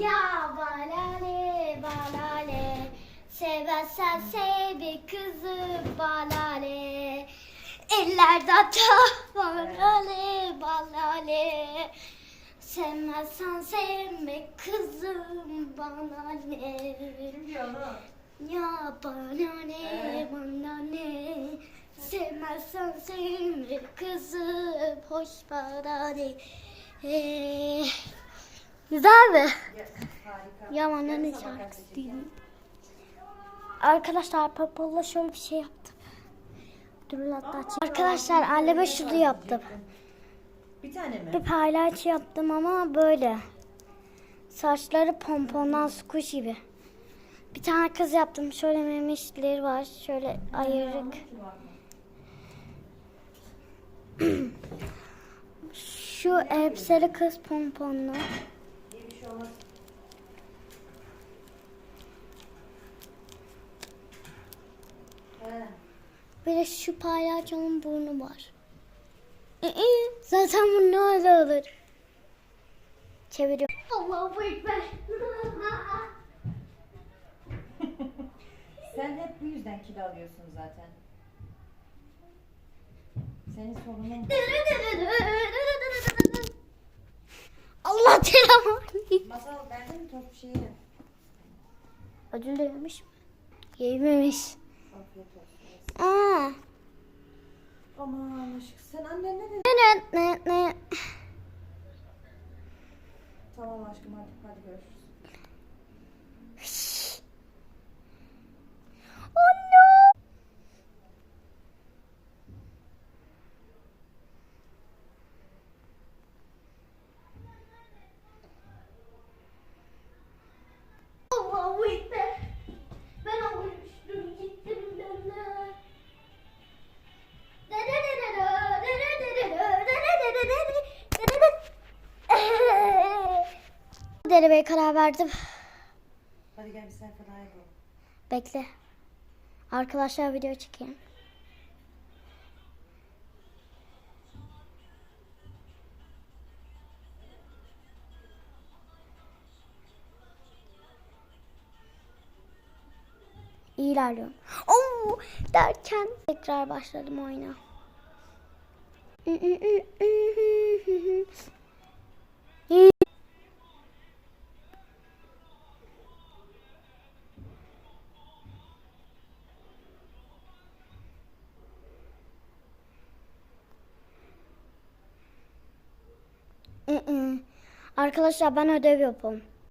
Ya balale balale Seversen sev bir kızı balale Ellerde ata balale balale Sevmezsen sevme kızım diyor onu? Ya bana ne bana ne? Sevmezsen sevme kızım Hoş bana ne? Ee, Güzel mi? Ya, Harika. Ya bana ne şarkısı değil. Arkadaşlar Purple'la şöyle bir şey yaptım. Dur hatta Arkadaşlar anneme şunu yaptım. Bir tane mi? Bir paylaş yaptım ama böyle. Saçları pompondan squash gibi. Bir tane kız yaptım. Şöyle memişleri var. Şöyle ayırık. Şu elbiseli kız pomponlu. Bir de şu palyaçonun burnu var. Iı, Zaten bu ne öyle olur. Çeviriyorum. Allahu Ekber. Sen hep bu yüzden kilo alıyorsun zaten. Senin sorunun bu. Mi tost şeyi? Ödül de yemiş mi? Yememiş. Afiyet olsun. Aa. Aman aşkım sen annen ne dedi? Ne ne ne. Tamam aşkım hadi, hadi görüşürüz. Denemeye karar verdim. Hadi gel bir sayfa daha yapalım. Bekle. Arkadaşlar video çekeyim. İyi ilerliyorum. Oo derken tekrar başladım oyuna. Arkadaşlar ben ödev yapıyorum.